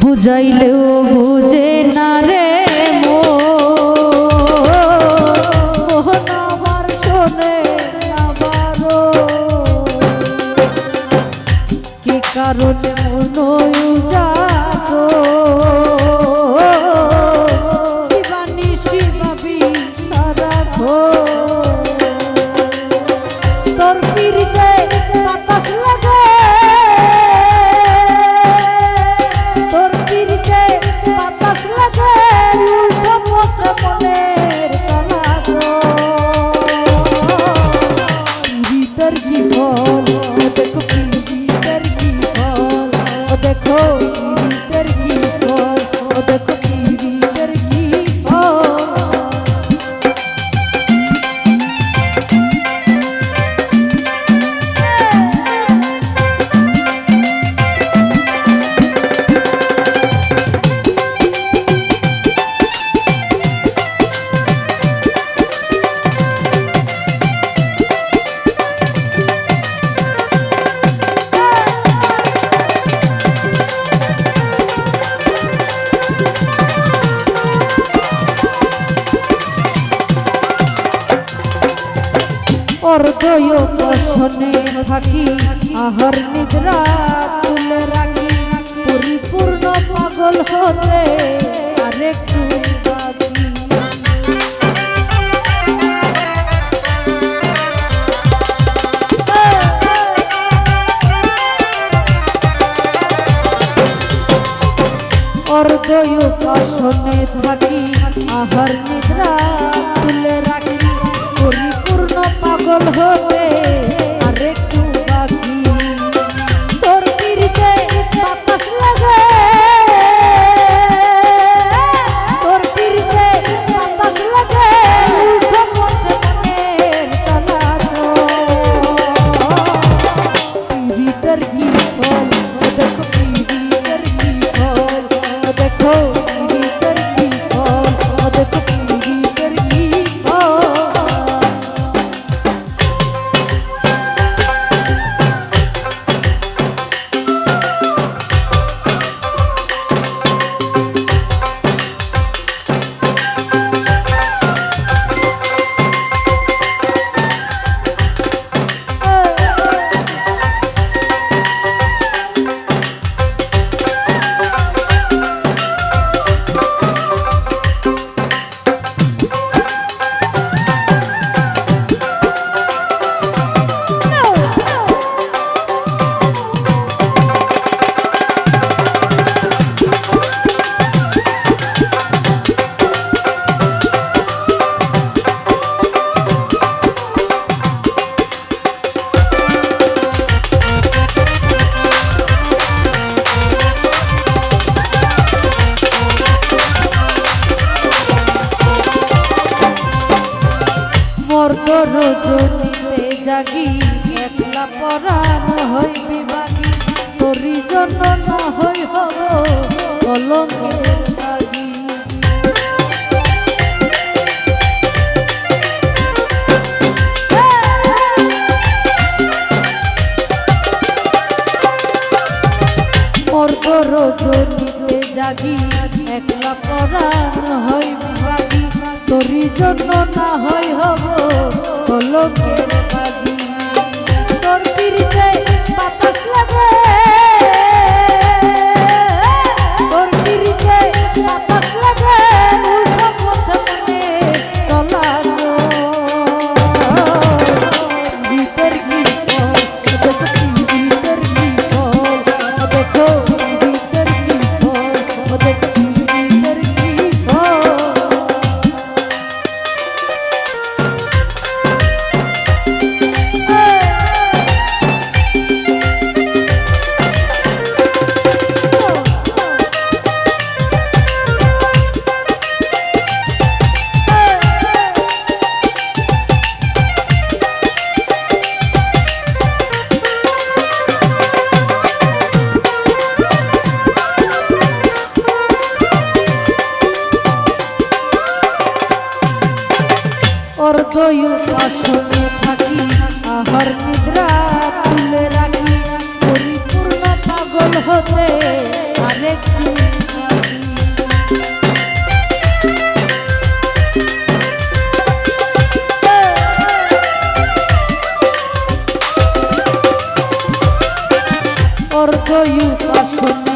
বুঝাইলেও বুঝে না রে কারণে por অর্ধয় বসনে থাকি, আহার নিদ্রা তুলে রাখি। পরিপূর্ণ পাগল হতে আরেকটু বাকি। অর্ধয় বসনে থাকি, আহার নিদ্রা তুলে পাগল হতে রজনীতে জাগি, একলা পরাণ হই বিভাগী। তোরি জন্য না হই হব কলঙ্কের রজনীতে জাগি, একলা পরাণ হই বিভাগী। তোরি জন্য না হই হব কলকের বাগি তোর পিড়িতে বাতাস লাগে তাহার নিদ্রা খুলে রাখি। পরিপূর্ণ পাগল হতে আরেকটি অর্ধ উপাসনা